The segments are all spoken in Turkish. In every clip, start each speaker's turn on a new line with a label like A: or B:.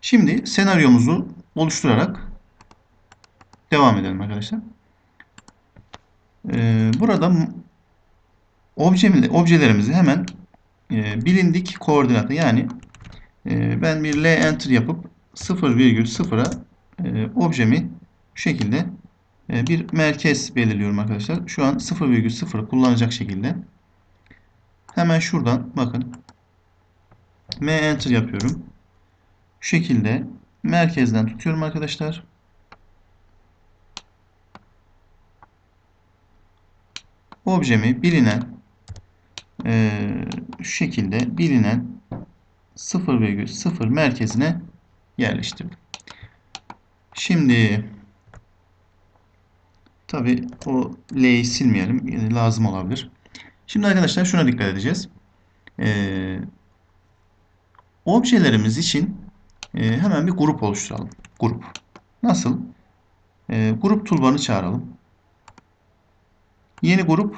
A: Şimdi senaryomuzu oluşturarak devam edelim arkadaşlar. Ee, burada objelerimizi hemen e, bilindik koordinatı yani e, ben bir L enter yapıp 0,0'a e, objemi şu şekilde bir merkez belirliyorum arkadaşlar. Şu an 0,0 kullanacak şekilde. Hemen şuradan bakın. M enter yapıyorum. Şu şekilde merkezden tutuyorum arkadaşlar. Objemi bilinen eee, şu şekilde bilinen 0,0 merkezine yerleştirdim. Şimdi tabi o L'yi silmeyelim. Yani lazım olabilir. Şimdi arkadaşlar şuna dikkat edeceğiz. Ee, objelerimiz için e, hemen bir grup oluşturalım. Grup. Nasıl? Ee, grup toolbar'ını çağıralım. Yeni grup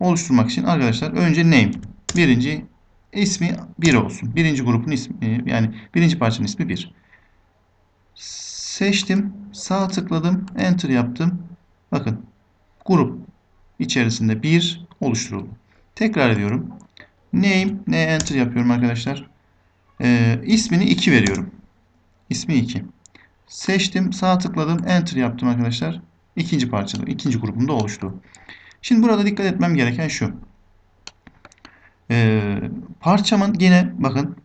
A: oluşturmak için arkadaşlar önce name. Birinci ismi 1 olsun. Birinci grubun ismi yani birinci parçanın ismi 1. Seçtim. Sağ tıkladım. Enter yaptım. Bakın. Grup içerisinde 1 oluşturuldu. Tekrar ediyorum. Name. Ne enter yapıyorum arkadaşlar. Ee, ismini 2 veriyorum. İsmi 2. Seçtim. Sağ tıkladım. Enter yaptım arkadaşlar. İkinci parçada, ikinci grubumda oluştu. Şimdi burada dikkat etmem gereken şu. Ee, parçamın yine bakın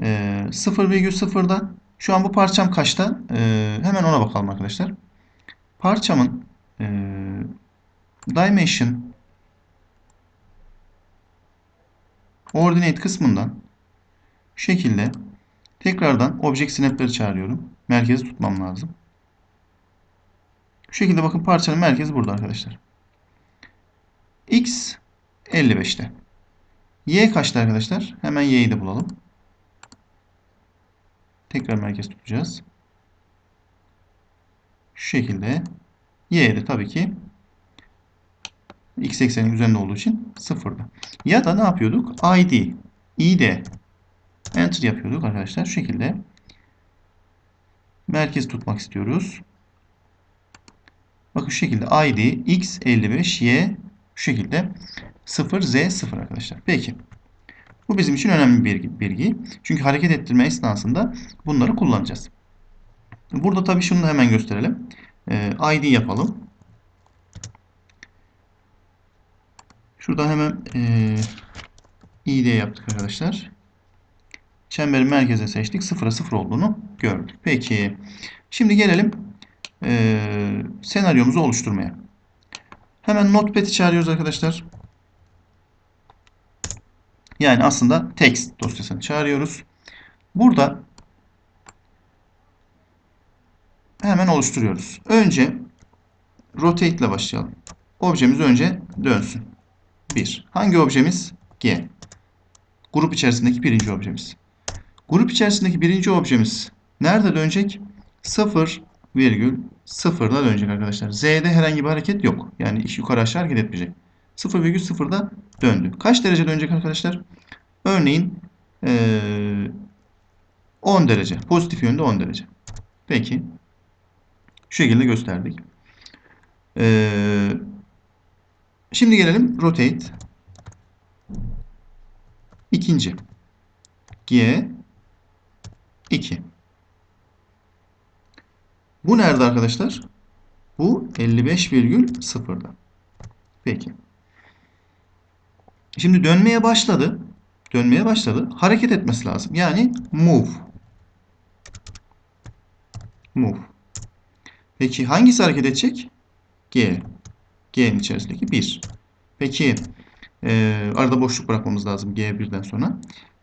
A: e, 0,0'da şu an bu parçam kaçta? Ee, hemen ona bakalım arkadaşlar. Parçamın e, dimension ordinate kısmından şu şekilde tekrardan object snap'leri çağırıyorum. Merkezi tutmam lazım. Şu şekilde bakın parçanın merkezi burada arkadaşlar. X 55'te. Y kaçta arkadaşlar? Hemen Y'yi de bulalım. Tekrar merkez tutacağız. Şu şekilde. Y de tabii ki x eksenin üzerinde olduğu için sıfırda. Ya da ne yapıyorduk? id, id enter yapıyorduk arkadaşlar. Şu şekilde merkez tutmak istiyoruz. Bakın şu şekilde id x55 y şu şekilde 0 z 0 arkadaşlar. Peki. Bu bizim için önemli bir bilgi. Çünkü hareket ettirme esnasında bunları kullanacağız. Burada tabii şunu da hemen gösterelim. Ee, id yapalım. Şurada hemen e, id yaptık arkadaşlar. Çemberin merkeze seçtik. 0'a 0 olduğunu gördük. Peki. Şimdi gelelim e, senaryomuzu oluşturmaya. Hemen Notepad'i çağırıyoruz arkadaşlar. Yani aslında text dosyasını çağırıyoruz. Burada hemen oluşturuyoruz. Önce rotate ile başlayalım. Objemiz önce dönsün. 1. Hangi objemiz? G. Grup içerisindeki birinci objemiz. Grup içerisindeki birinci objemiz nerede dönecek? 0 virgül 0'da dönecek arkadaşlar. Z'de herhangi bir hareket yok. Yani iş yukarı aşağı hareket etmeyecek. 0,0'da döndü. Kaç derece dönecek arkadaşlar? Örneğin ee, 10 derece. Pozitif yönde 10 derece. Peki. Şu şekilde gösterdik. Ee, şimdi gelelim rotate. İkinci. G 2. Bu nerede arkadaşlar? Bu 55,0'da. Peki. Şimdi dönmeye başladı. Dönmeye başladı. Hareket etmesi lazım. Yani move. Move. Peki hangisi hareket edecek? G. G'nin içerisindeki 1. Peki e, arada boşluk bırakmamız lazım G1'den sonra.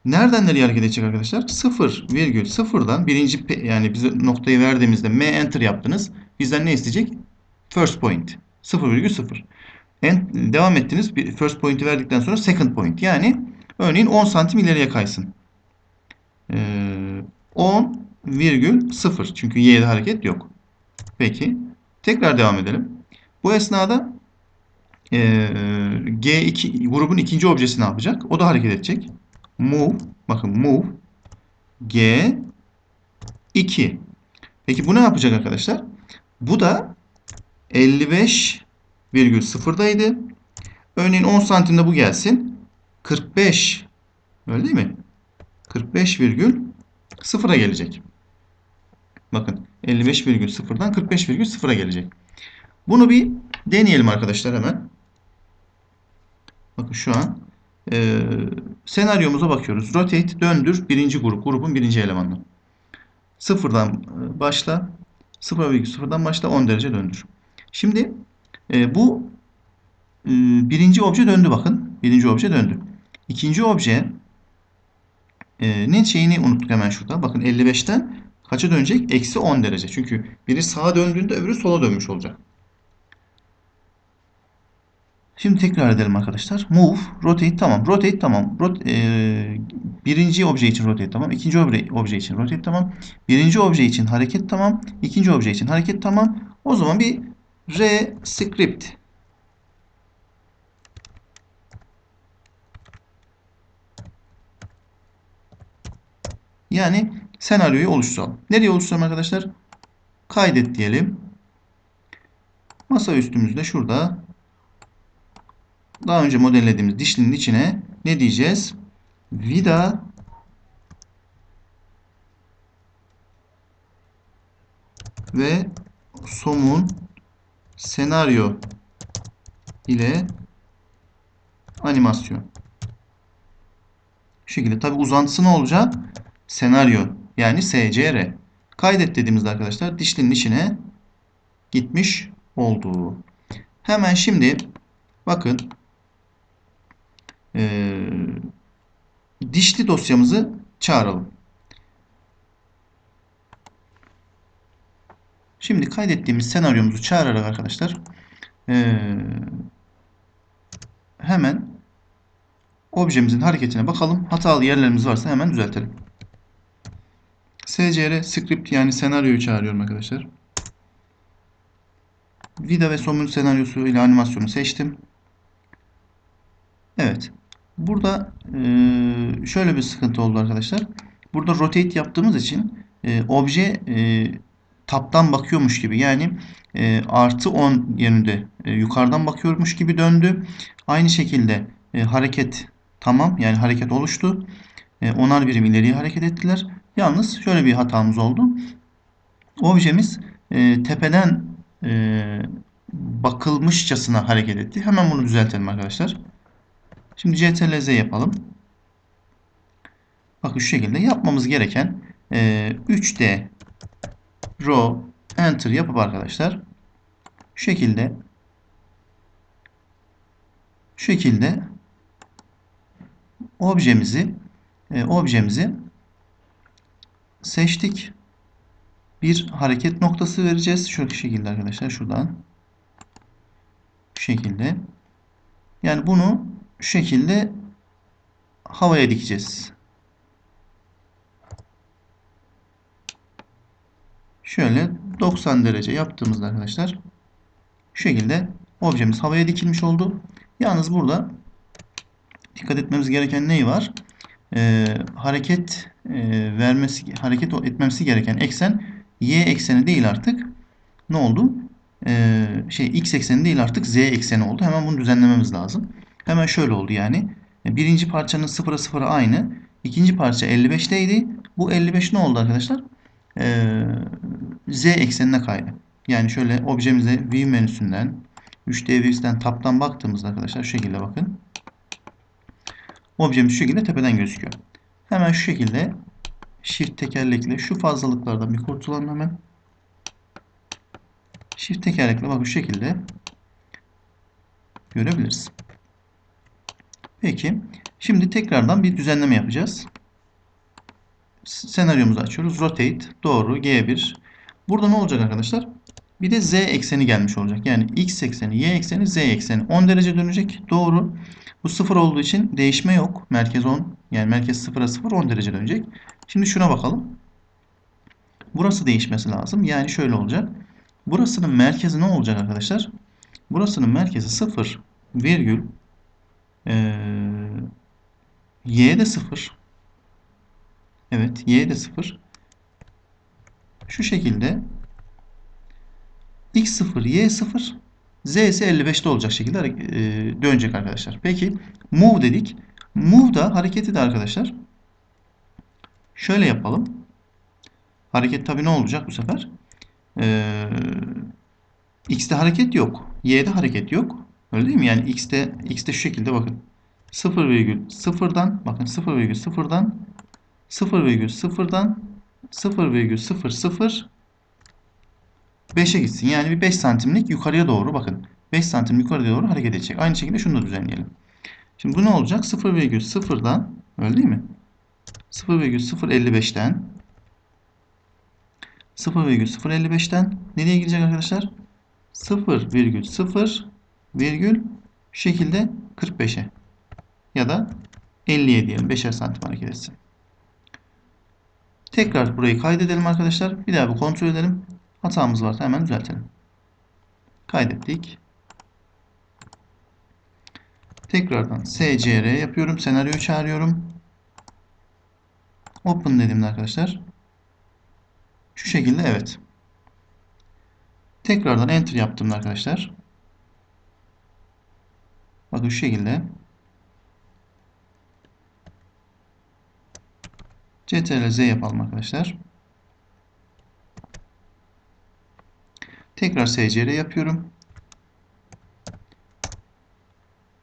A: Nereden nereye hareket edecek arkadaşlar? 0,0'dan birinci yani bize noktayı verdiğimizde M enter yaptınız. Bizden ne isteyecek? First point. 0,0. Devam ettiniz. First point'i verdikten sonra second point. Yani örneğin 10 santim ileriye kaysın. Ee, 10,0 çünkü y'de hareket yok. Peki. Tekrar devam edelim. Bu esnada e, G2 grubun ikinci objesi ne yapacak? O da hareket edecek. Move. Bakın move. G 2. Peki bu ne yapacak arkadaşlar? Bu da 55,0'daydı. Örneğin 10 santimde bu gelsin. 45 öyle değil mi? 45,0'a gelecek. Bakın 55,0'dan 45,0'a gelecek. Bunu bir deneyelim arkadaşlar hemen. Bakın şu an e, senaryomuza bakıyoruz. Rotate döndür birinci grup. Grubun birinci elemanı. Sıfırdan e, başla. 0,0'dan başla 10 derece döndür. Şimdi e, bu e, birinci obje döndü bakın. Birinci obje döndü. İkinci obje e, ne şeyini unuttuk hemen şurada. Bakın 55'ten kaça dönecek? Eksi 10 derece. Çünkü biri sağa döndüğünde öbürü sola dönmüş olacak. Şimdi tekrar edelim arkadaşlar. Move, rotate tamam. Rotate tamam. Rot e, birinci obje için rotate tamam. İkinci obje, obje için rotate tamam. Birinci obje için hareket tamam. İkinci obje için hareket tamam. O zaman bir rescript Yani senaryoyu oluşturalım. Nereye oluşturalım arkadaşlar? Kaydet diyelim. Masa üstümüzde şurada daha önce modellediğimiz dişlinin içine ne diyeceğiz? Vida ve somun senaryo ile animasyon. Şu şekilde. Tabi uzantısı ne olacak? Senaryo yani SCR. Kaydet dediğimizde arkadaşlar dişlinin içine gitmiş oldu. Hemen şimdi bakın e, dişli dosyamızı çağıralım. Şimdi kaydettiğimiz senaryomuzu çağırarak arkadaşlar e, hemen objemizin hareketine bakalım. Hatalı yerlerimiz varsa hemen düzeltelim. SCR script yani senaryoyu çağırıyorum arkadaşlar. Vida ve somun senaryosu ile animasyonu seçtim. Evet. Burada e, şöyle bir sıkıntı oldu arkadaşlar. Burada rotate yaptığımız için e, obje e, taptan bakıyormuş gibi yani e, artı 10 yönünde e, yukarıdan bakıyormuş gibi döndü. Aynı şekilde e, hareket tamam yani hareket oluştu. E, onar birim ileriye hareket ettiler. Yalnız şöyle bir hatamız oldu. Objemiz e, tepeden e, bakılmışçasına hareket etti. Hemen bunu düzeltelim arkadaşlar. Şimdi CTRL-Z yapalım. Bakın şu şekilde yapmamız gereken e, 3D row enter yapıp arkadaşlar şu şekilde şu şekilde objemizi e, objemizi seçtik. Bir hareket noktası vereceğiz. Şu şekilde arkadaşlar şuradan şu şekilde. Yani bunu şu şekilde havaya dikeceğiz. Şöyle 90 derece yaptığımızda arkadaşlar şu şekilde objemiz havaya dikilmiş oldu. Yalnız burada dikkat etmemiz gereken neyi var? Ee, hareket e, vermesi hareket etmemesi gereken eksen y ekseni değil artık. Ne oldu? Ee, şey x ekseni değil artık z ekseni oldu. Hemen bunu düzenlememiz lazım. Hemen şöyle oldu yani. Birinci parçanın 0'a 0'a aynı. İkinci parça 55'teydi. Bu 55 ne oldu arkadaşlar? Ee, Z eksenine kaydı. Yani şöyle objemize View menüsünden 3D Views'den tab'tan baktığımızda arkadaşlar şu şekilde bakın. Objemiz şu şekilde tepeden gözüküyor. Hemen şu şekilde Shift tekerlekle şu fazlalıklardan bir kurtulalım hemen. Shift tekerlekle bakın şu şekilde görebiliriz. Peki. Şimdi tekrardan bir düzenleme yapacağız. Senaryomuzu açıyoruz. Rotate. Doğru. G1. Burada ne olacak arkadaşlar? Bir de Z ekseni gelmiş olacak. Yani X ekseni, Y ekseni, Z ekseni. 10 derece dönecek. Doğru. Bu 0 olduğu için değişme yok. Merkez 10. Yani merkez 0'a 0 10 derece dönecek. Şimdi şuna bakalım. Burası değişmesi lazım. Yani şöyle olacak. Burasının merkezi ne olacak arkadaşlar? Burasının merkezi 0 virgül ee, y de 0. Evet y de 0. şu şekilde x0, y0, z ise 55'te olacak şekilde e, dönecek arkadaşlar. Peki move dedik. Move da hareketi de arkadaşlar şöyle yapalım. Hareket tabi ne olacak bu sefer? Ee, x'te hareket yok. y'de hareket yok. Öyle değil mi? Yani x'te x'te şu şekilde bakın. 0,0'dan bakın 0,0'dan 0,0'dan 0,00 5'e gitsin. Yani bir 5 santimlik yukarıya doğru bakın. 5 santim yukarıya doğru hareket edecek. Aynı şekilde şunu da düzenleyelim. Şimdi bu ne olacak? 0,0'dan öyle değil mi? 0,055'ten 0,055'ten nereye gidecek arkadaşlar? 0,0 virgül şu şekilde 45'e ya da 50'ye diyelim. 5'er santim hareket etsin. Tekrar burayı kaydedelim arkadaşlar. Bir daha bir kontrol edelim. Hatamız varsa hemen düzeltelim. Kaydettik. Tekrardan scr yapıyorum. Senaryoyu çağırıyorum. Open dediğimde arkadaşlar şu şekilde evet. Tekrardan enter yaptığımda arkadaşlar bakın şu şekilde Ctrl Z yapalım arkadaşlar. Tekrar SCR yapıyorum.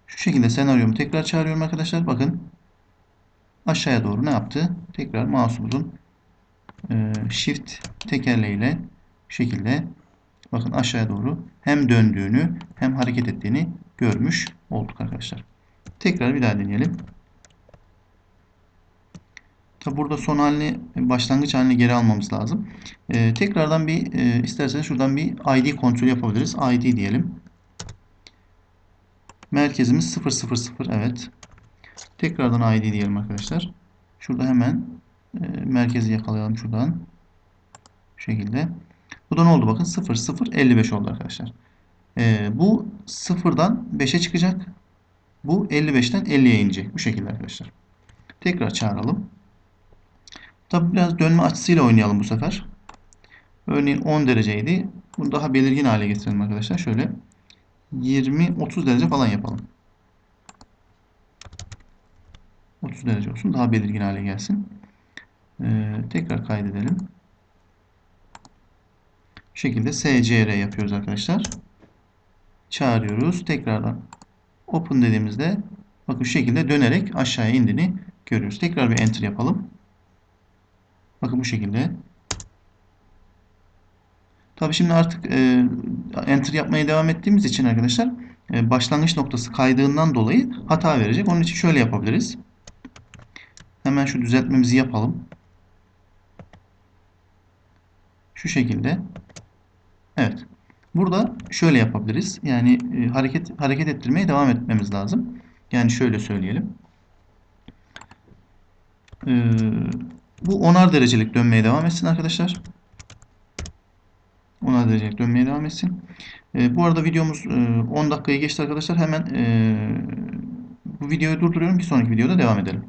A: Şu şekilde senaryomu tekrar çağırıyorum arkadaşlar. Bakın aşağıya doğru ne yaptı? Tekrar mouse'umuzun e, shift tekerleğiyle şekilde bakın aşağıya doğru hem döndüğünü hem hareket ettiğini görmüş olduk arkadaşlar. Tekrar bir daha deneyelim. Tabi burada son halini başlangıç haline geri almamız lazım. Ee, tekrardan bir e, isterseniz şuradan bir ID kontrol yapabiliriz. ID diyelim. Merkezimiz 000 evet. Tekrardan ID diyelim arkadaşlar. Şurada hemen e, merkezi yakalayalım şuradan. Şu şekilde. Bu da ne oldu bakın 0055 oldu arkadaşlar. E, bu 0'dan 5'e çıkacak. Bu 55'ten 50'ye inecek. Bu şekilde arkadaşlar. Tekrar çağıralım. Tabi biraz dönme açısıyla oynayalım bu sefer. Örneğin 10 dereceydi. Bunu daha belirgin hale getirelim arkadaşlar. Şöyle 20-30 derece falan yapalım. 30 derece olsun. Daha belirgin hale gelsin. Ee, tekrar kaydedelim. Bu şekilde scr yapıyoruz arkadaşlar. Çağırıyoruz. Tekrardan open dediğimizde bakın şu şekilde dönerek aşağıya indiğini görüyoruz. Tekrar bir enter yapalım. Bakın bu şekilde. Tabii şimdi artık e, enter yapmaya devam ettiğimiz için arkadaşlar e, başlangıç noktası kaydığından dolayı hata verecek. Onun için şöyle yapabiliriz. Hemen şu düzeltmemizi yapalım. Şu şekilde. Evet. Burada şöyle yapabiliriz. Yani e, hareket hareket ettirmeye devam etmemiz lazım. Yani şöyle söyleyelim. Eee bu onar derecelik dönmeye devam etsin arkadaşlar. Onar derecelik dönmeye devam etsin. E, bu arada videomuz e, 10 dakikayı geçti arkadaşlar. Hemen e, bu videoyu durduruyorum. Bir sonraki videoda devam edelim.